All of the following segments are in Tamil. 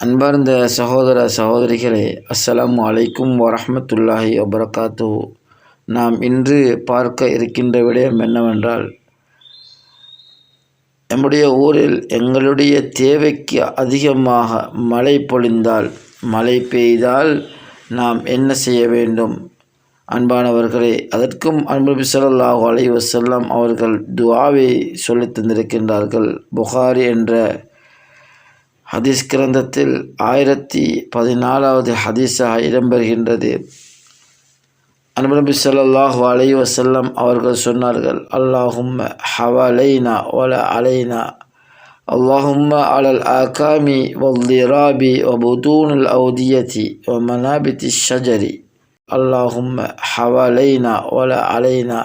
அன்பார்ந்த சகோதர சகோதரிகளே அஸ்ஸலாம் அலைக்கும் வரமத்துல்லாஹி வபரகாத்து நாம் இன்று பார்க்க இருக்கின்ற விடயம் என்னவென்றால் நம்முடைய ஊரில் எங்களுடைய தேவைக்கு அதிகமாக மழை பொழிந்தால் மழை பெய்தால் நாம் என்ன செய்ய வேண்டும்? அன்பானவர்களே அதற்கும் அன்பு ஸல்லல்லாஹு அலைஹி வஸல்லம் அவர்கள் துவாவை சொல்லித் தந்திருக்கின்றார்கள். புகாரி என்ற ஹதீஸ் கிரந்தத்தில் ஆயிரத்தி பதினாலாவது ஹதீஸாக இடம்பெறுகின்றது அன்பு ஸல்லல்லாஹு அலைஹி வஸல்லம் அவர்கள் சொன்னார்கள் அல்லாஹும்ம ஹவலைனா வல அலைனா اللهم على الآكام والضراب وبطون الأودية ومنابت الشجر اللهم حوالينا ولا علينا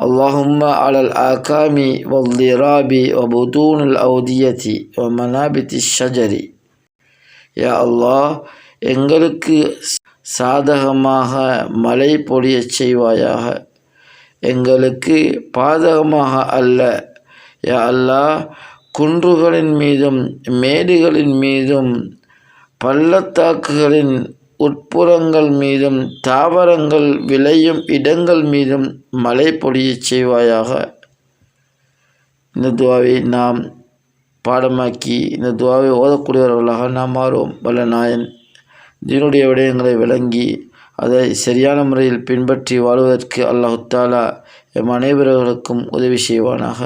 اللهم على الآكام والضراب وبطون الأودية ومنابت الشجر யா அல்லாஹ் எங்களுக்கு சாதகமாக மழை பொழியச் செய்வாயாக எங்களுக்கு பாதகமாக அல்ல யா அல்லாஹ் குன்றுகளின் மீதும் மேடுகளின் மீதும் பள்ளத்தாக்குகளின் உட்புறங்கள் மீதும் தாவரங்கள் விளையும் இடங்கள் மீதும் மழை பொழியச் செய்வாயாக. இந்த துவாவை நாம் பாடமாக்கி இந்த துவாவை ஓதக்கூடியவர்களாக நாம் மாறுவோம். வல்ல நாயன் தீனுடைய விடயங்களை விளங்கி அதை சரியான முறையில் பின்பற்றி வாழ்வதற்கு அல்லாஹு தாலா எம் அனைவர்களுக்கும் உதவி செய்வானாக.